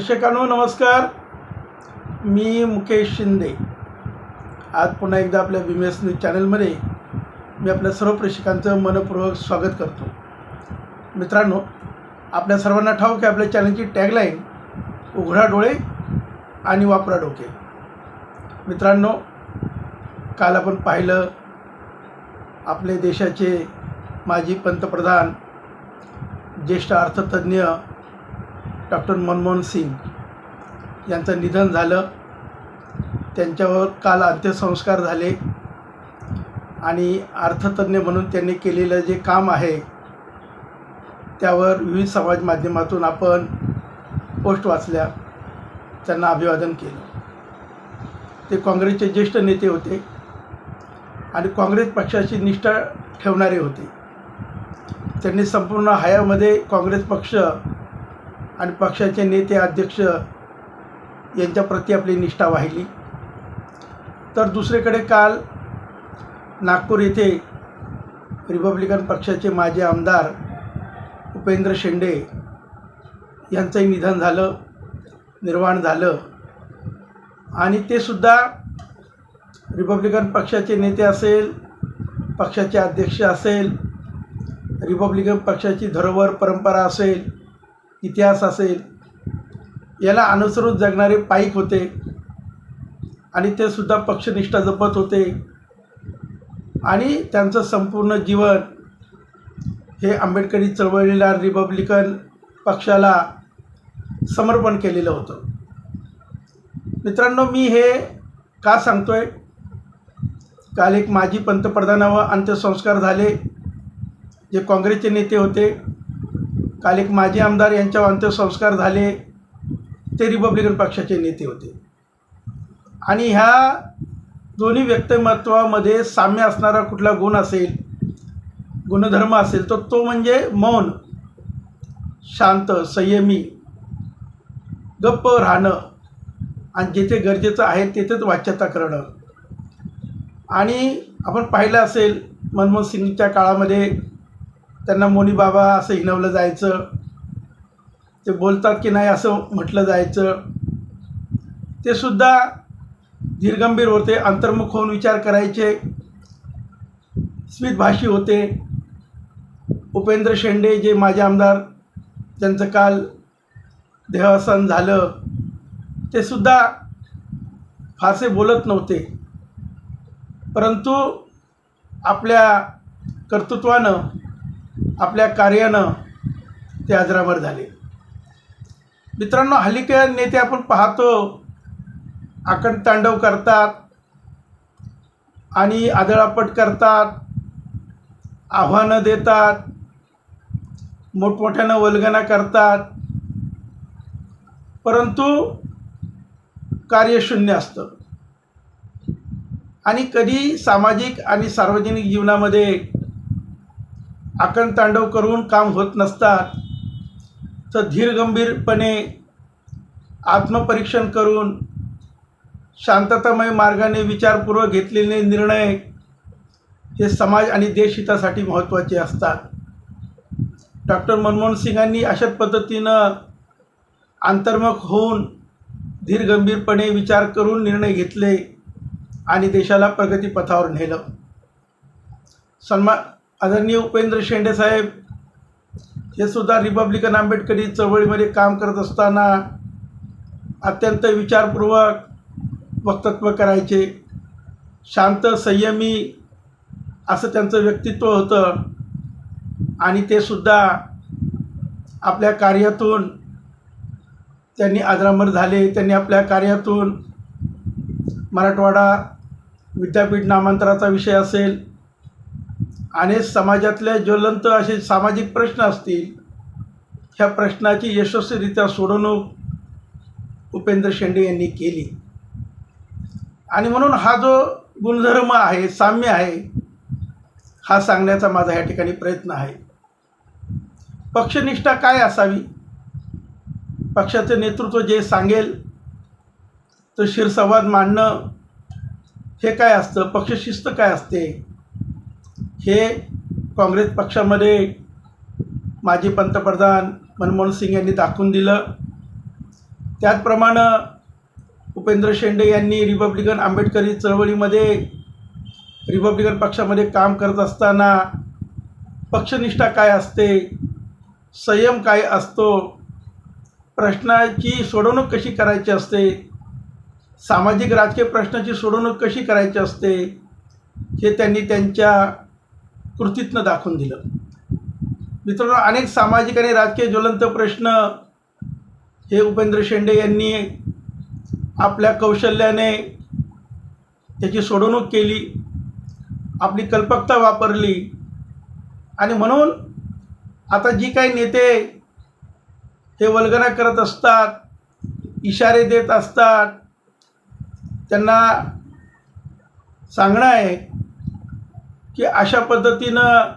प्रेक्षकांनो नमस्कार. मी मुकेश शिंदे. आज पुन्हा एकदा आपल्या बी एस न्यूज चॅनलमध्ये मी आपल्या सर्व प्रेक्षकांचं मनपूर्वक स्वागत करतो. मित्रांनो आपल्या सर्वांना ठाऊक आहे आपल्या चॅनलची टॅगलाईन उघडा डोळे आणि वापरा डोके. मित्रांनो काल आपण पाहिलं आपले देशाचे माजी पंतप्रधान ज्येष्ठ अर्थतज्ज्ञ डॉक्टर मनमोहन सिंग यांचं निधन झालं. त्यांच्यावर काल अंत्यसंस्कार झाले. आणि अर्थतज्ज्ञ म्हणून त्यांनी केलेलं जे काम आहे त्यावर विविध समाज माध्यमातून आपण पोस्ट वाचल्या. त्यांना अभिवादन केलं. ते काँग्रेसचे ज्येष्ठ नेते होते आणि काँग्रेस पक्षाची निष्ठा ठेवणारे होते. त्यांनी संपूर्ण हयामध्ये काँग्रेस पक्ष आणि पक्षाचे नेते अध्यक्ष यांच्याप्रती आपली निष्ठा वाहिली. तर दुसरीकडे काल नागपूर येथे रिपब्लिकन पक्षाचे माजी आमदार उपेंद्र शेंडे यांचंही निधन झालं निर्वाण झालं. आणि ते सुद्धा रिपब्लिकन पक्षाचे नेते असेल पक्षाचे अध्यक्ष असेल रिपब्लिकन पक्षाची धरोहर परंपरा असेल इतिहास असेल याला अनुसरून जगणारे पाईक होते. आणि ते सुद्धा पक्षनिष्ठा जपत होते. आणि त्यांचं संपूर्ण जीवन हे आंबेडकरी चळवळीला रिपब्लिकन पक्षाला समर्पण केलेलं होतं. मित्रांनो मी हे का सांगतोय? काल एक माजी पंतप्रधानावर अंत्यसंस्कार झाले. जे काँग्रेसचे नेते होते. काल एक माजी आमदार यांच्यावर अंत्यसंस्कार झाले ते रिपब्लिकन पक्षाचे नेते होते. आणि ह्या दोन्ही व्यक्तिमत्वामध्ये साम्य असणारा कुठला गुण असेल गुणधर्म असेल तर तो म्हणजे मौन शांत संयमी गप्प राहणं आणि जिथे गरजेचं आहे तेथेच वाच्यता करणं. आणि आपण पाहिलं असेल मनमोहन सिंगच्या काळामध्ये त्यांना मोनी बाबा असं हिनवलं जायचं. ते बोलतात की नाही असं म्हटलं जायचं. ते सुद्धा धीरगंभीर होते अंतर्मुख होऊन विचार करायचे. स्मितभाषी होते. उपेंद्र शेंडे जे माझे आमदार ज्यांचं काल देहावसान झालं. ते सुद्धा फारसे बोलत नव्हते. परंतु आपल्या कर्तृत्वानं आपल्या कार्यानं ते आजरावर झाले. मित्रांनो हल्ली काय नेते आपण पाहतो आकंठ तांडव करतात आणि आदळापट करतात आव्हानं देतात मोठमोठ्यानं वल्गना करतात परंतु कार्यशून्य असतं. आणि कधी सामाजिक आणि सार्वजनिक जीवनामध्ये आकंठ तांडव करून काम होत नसतात. तर धीरगंभीरपणे आत्मपरीक्षण करून शांततामय मार्गाने विचारपूर्वक घेतलेले निर्णय हे समाज आणि देशहितासाठी महत्त्वाचे असतात. डॉक्टर मनमोहन सिंगांनी अशाच पद्धतीनं अंतर्मुख होऊन धीरगंभीरपणे विचार करून निर्णय घेतले आणि देशाला प्रगतीपथावर नेलं. सन्मा आदरणीय उपेंद्र शेंडे साहेब हे सुद्धा रिपब्लिकन आंबेडकरी चळवळीमध्ये काम करत असताना अत्यंत विचारपूर्वक वक्तत्व करायचे. शांत संयमी असं त्यांचं व्यक्तित्व होतं. आणि ते सुद्धा आपल्या कार्यातून त्यांनी आदरामर झाले. त्यांनी आपल्या कार्यातून मराठवाडा विद्यापीठ नामांतराचा विषय असेल आणि समाजातल्या ज्वलंत असे सामाजिक प्रश्न असतील ह्या प्रश्नाची यशस्वीरित्या सोडवणूक उपेंद्र शेंडे यांनी केली. आणि म्हणून हा जो गुणधर्म आहे साम्य आहे हा सांगण्याचा माझा या ठिकाणी प्रयत्न आहे. पक्षनिष्ठा काय असावी? पक्षाचे नेतृत्व जे सांगेल तो शिरसंवाद मांडणं हे काय असतं? पक्षशिस्त काय असते? हे काँग्रेस पक्षामध्ये माजी पंतप्रधान मनमोहन सिंग यांनी दाखवून दिलं. त्याचप्रमाणे उपेंद्र शेंडे यांनी रिपब्लिकन आंबेडकरी चळवळीमध्ये रिपब्लिकन पक्षामध्ये काम करत असताना पक्षनिष्ठा काय असते संयम काय असतो प्रश्नाची सोडवणूक कशी करायची असते सामाजिक राजकीय प्रश्नाची सोडवणूक कशी करायची असते हे त्यांनी त्यांच्या कृतीतनं दाखवून दिलं. मित्रांनो अनेक सामाजिक आणि राजकीय ज्वलंत प्रश्न हे उपेंद्र शेंडे यांनी आपल्या कौशल्याने त्याची सोडवणूक केली आपली कल्पकता वापरली आणि म्हणून आता जी काही नेते हे वल्गना करत असतात इशारे देत असतात त्यांना सांगणं आहे की अशा पद्धतीनं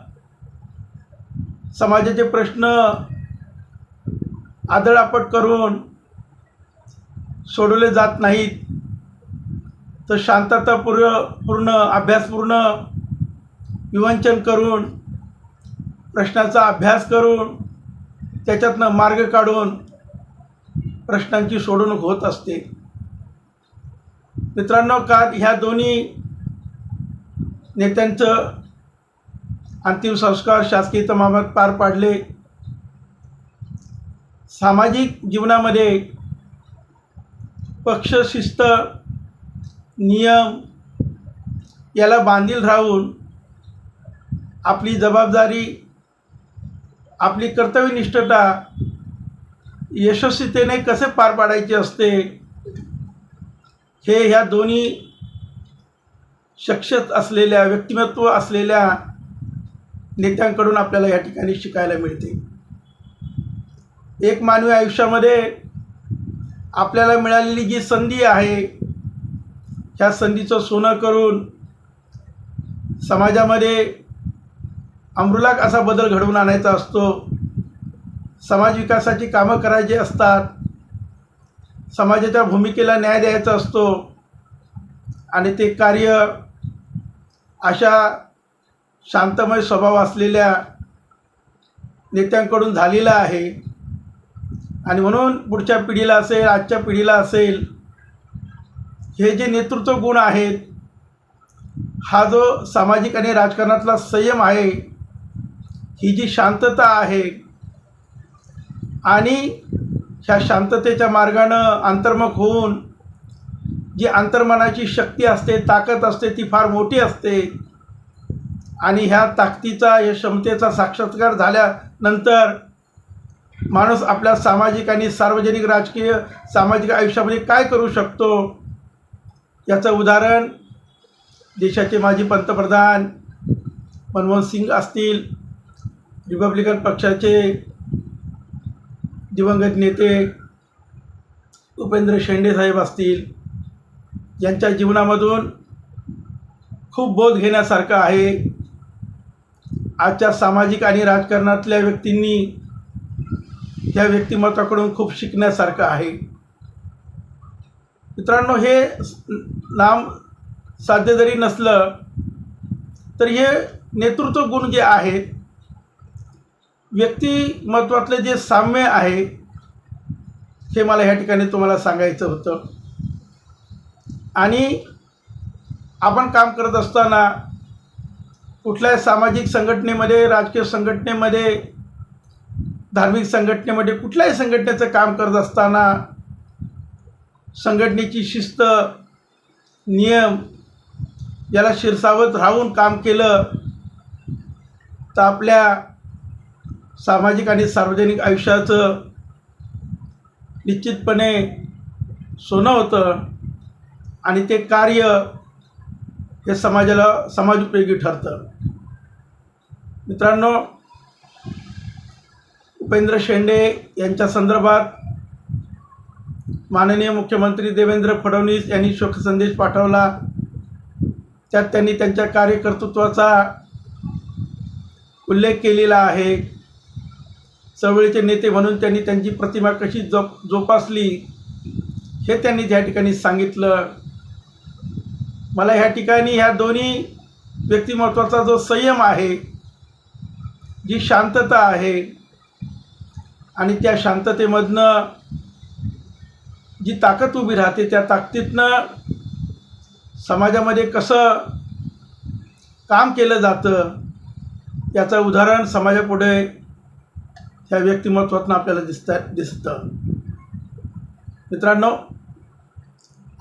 समाजाचे प्रश्न आदळापट करून सोडवले जात नाहीत तर शांततापूर्व पूर्ण अभ्यासपूर्ण विवंचन करून प्रश्नाचा अभ्यास करून त्याच्यातनं मार्ग काढून प्रश्नांची सोडवणूक होत असते. मित्रांनो का ह्या दोन्ही नेत्यांचं अंतिम संस्कार शासकीय तमामात पार पाडले. सामाजिक जीवनामध्ये पक्ष शिस्त नियम याला बांधील राहून आपली जबाबदारी आपली कर्तव्यनिष्ठता यशस्वीतेने कसे पार पाडायचे असते हे ह्या दोन्ही शख्सियत असलेल्या व्यक्तिमत्व असलेल्या नेत्यांकडून आपल्याला या ठिकाणी शिकायला मिळते. एक मानवी आयुष्यामध्ये आपल्याला मिळालेली जी संधी आहे ह्या संधीचं सोनं करून समाजामध्ये अमृलाक असा बदल घडवून आणायचा असतो. समाज विकासाची कामं करायची असतात. समाजाच्या भूमिकेला न्याय द्यायचा असतो. आणि ते कार्य अशा शांतमय स्वभाव असलेल्या नेत्यांकडून झालेलं आहे. आणि म्हणून पुढच्या पिढीला असेल आजच्या पिढीला असेल हे जे नेतृत्व गुण आहेत हा जो सामाजिक आणि राजकारणातला संयम आहे ही जी शांतता आहे आणि ह्या शांततेच्या मार्गानं अंतर्मुख होऊन जी अंतर्मनाची शक्ती असते ताकद असते ती फार मोठी असते. आणि ह्या ताकदीचा या क्षमतेचा साक्षात्कार झाल्यानंतर माणूस आपल्या सामाजिक आणि सार्वजनिक राजकीय सामाजिक आयुष्यामध्ये काय करू शकतो? याचं उदाहरण देशाचे माजी पंतप्रधान मनमोहन सिंग असतील रिपब्लिकन पक्षाचे दिवंगत नेते उपेंद्र शेंडे साहेब असतील. यांच्या जीवनामधून खूप बोध घेण्यासारखं आहे. आजच्या सामाजिक आणि राजकारणातल्या व्यक्तींनी त्या व्यक्तिमत्वाकडून खूप शिकण्यासारखं आहे. मित्रांनो हे नाम साध्य जरी नसलं तर हे नेतृत्व गुण जे आहेत व्यक्तिमत्वातलं जे साम्य आहे हे मला ह्या ठिकाणी तुम्हाला सांगायचं होतं. आणि आपण काम करत असताना कुठल्याही सामाजिक संघटनेमध्ये राजकीय संघटनेमध्ये धार्मिक संघटनेमध्ये कुठल्याही संघटनेचं काम करत असताना संघटनेची शिस्त नियम याला शिरसावत राहून काम केलं तर आपल्या सामाजिक आणि सार्वजनिक आयुष्याचं निश्चितपणे सोनं होतं. आणि ते कार्य हे समाजाला समाजोपयोगी ठरतं. मित्रांनो उपेंद्र शेंडे यांच्या संदर्भात माननीय मुख्यमंत्री देवेंद्र फडणवीस यांनी शोकसंदेश पाठवला. त्यात त्यांनी त्यांच्या कार्यकर्तृत्वाचा उल्लेख केलेला आहे. चळवळीचे नेते म्हणून त्यांनी त्यांची प्रतिमा कशी जोप जोपासली हे त्यांनी त्या ठिकाणी सांगितलं. मला ह्या ठिकाणी ह्या दोन्ही व्यक्तिमत्वाचा जो संयम आहे जी शांतता आहे आणि त्या शांततेमधनं जी ताकद उभी राहते त्या ताकदीतनं समाजामध्ये कसं काम केलं जातं याचं उदाहरण समाजापुढे ह्या व्यक्तिमत्वातनं आपल्याला दिसतं दिसतं. मित्रांनो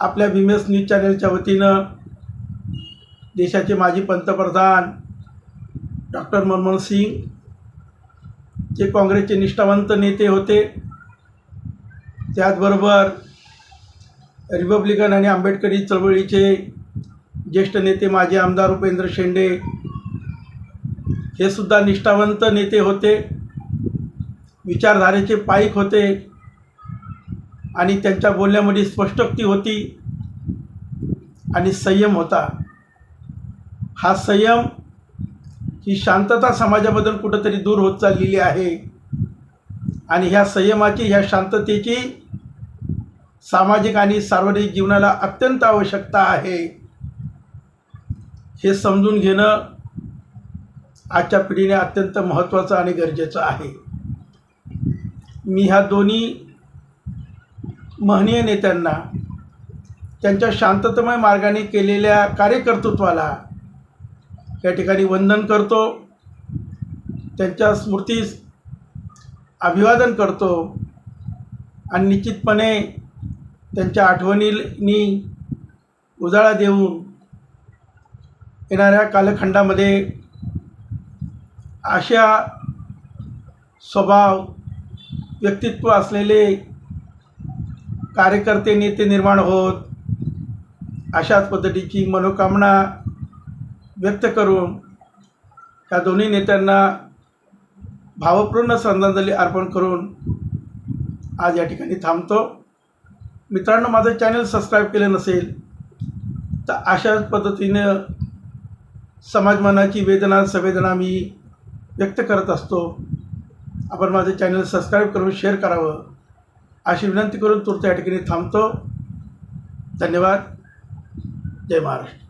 आपल्या भीमेस न्यूज चॅनलच्या वतीनं देशाचे माजी पंतप्रधान डॉक्टर मनमोहन सिंग जे काँग्रेसचे निष्ठावंत नेते होते त्याचबरोबर रिपब्लिकन आणि आंबेडकरी चळवळीचे ज्येष्ठ नेते माजी आमदार उपेंद्र शेंडे हे सुद्धा निष्ठावंत नेते होते विचारधारेचे पाईक होते आणि त्यांच्या बोलण्यामध्ये स्पष्टोक्ती होती आणि संयम होता. हा संयम ही शांतता समाजाबद्दल कुठंतरी दूर होत चाललेली आहे. आणि ह्या संयमाची ह्या शांततेची सामाजिक आणि सार्वजनिक जीवनाला अत्यंत आवश्यकता आहे. हे समजून घेणं आजच्या पिढीने अत्यंत महत्त्वाचं आणि गरजेचं आहे. मी ह्या दोन्ही महनीय नेत्यांना त्यांच्या शांततमय मार्गाने केलेल्या कार्यकर्तृत्वाला या ठिकाणी वंदन करतो त्यांच्या स्मृतीस अभिवादन करतो आणि निश्चितपणे त्यांच्या आठवणींनी उजाळा देऊन येणाऱ्या कालखंडामध्ये अशा स्वभाव व्यक्तित्व असलेले कार्यकर्ते नेते निर्माण होत अशाच पद्धतीची मनोकामना व्यक्त करून या दोन्ही नेत्यांना भावपूर्ण श्रद्धांजली अर्पण करून आज या ठिकाणी थांबतो. मित्रांनो माझं चॅनल सबस्क्राईब केलं नसेल तर अशाच पद्धतीनं समाजमनाची वेदना संवेदना मी व्यक्त करत असतो. आपण माझं चॅनल सबस्क्राईब करून शेअर करावं अशी विनंती करून तुर्त या ठिकाणी थांबतो. धन्यवाद. जय महाराष्ट्र.